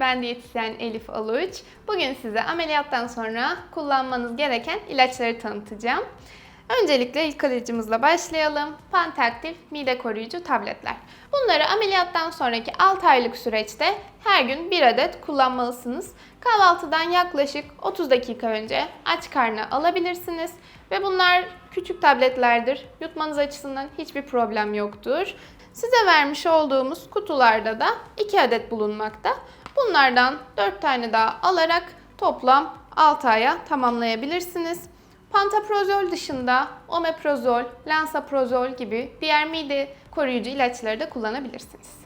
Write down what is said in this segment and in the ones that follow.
Ben diyetisyen Elif Aluç. Bugün size ameliyattan sonra kullanmanız gereken ilaçları tanıtacağım. Öncelikle ilk ilacımızla başlayalım. Pantaktif mide koruyucu tabletler. Bunları ameliyattan sonraki 6 aylık süreçte her gün bir adet kullanmalısınız. Kahvaltıdan yaklaşık 30 dakika önce aç karnına alabilirsiniz. Ve bunlar küçük tabletlerdir. Yutmanız açısından hiçbir problem yoktur. Size vermiş olduğumuz kutularda da 2 adet bulunmakta. Bunlardan 4 tane daha alarak toplam 6 aya tamamlayabilirsiniz. Pantoprazol dışında omeprazol, lansoprazol gibi diğer mide koruyucu ilaçları da kullanabilirsiniz.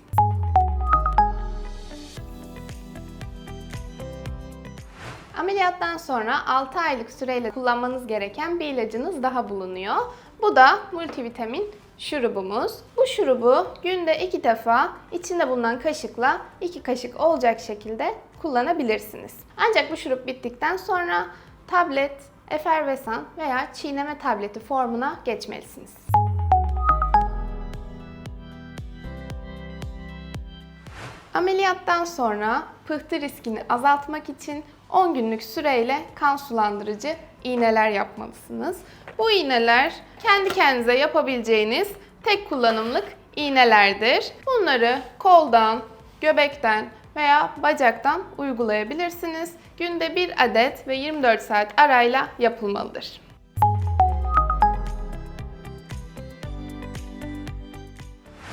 Ameliyattan sonra 6 aylık süreyle kullanmanız gereken bir ilacınız daha bulunuyor. Bu da multivitamin şurubumuz. Bu şurubu günde 2 defa içinde bulunan kaşıkla 2 kaşık olacak şekilde kullanabilirsiniz. Ancak bu şurup bittikten sonra tablet, efervesan veya çiğneme tableti formuna geçmelisiniz. Ameliyattan sonra pıhtı riskini azaltmak için 10 günlük süreyle kan sulandırıcı iğneler yapmalısınız. Bu iğneler kendi kendinize yapabileceğiniz tek kullanımlık iğnelerdir. Bunları koldan, göbekten veya bacaktan uygulayabilirsiniz. Günde bir adet ve 24 saat arayla yapılmalıdır.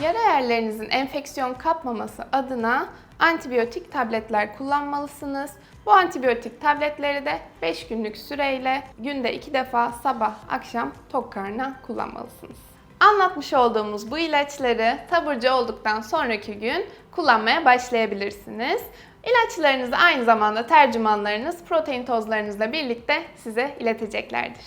Yara yerlerinizin enfeksiyon kapmaması adına antibiyotik tabletler kullanmalısınız. Bu antibiyotik tabletleri de 5 günlük süreyle günde 2 defa sabah akşam tok karnına kullanmalısınız. Anlatmış olduğumuz bu ilaçları taburcu olduktan sonraki gün kullanmaya başlayabilirsiniz. İlaçlarınızı aynı zamanda tercümanlarınız protein tozlarınızla birlikte size ileteceklerdir.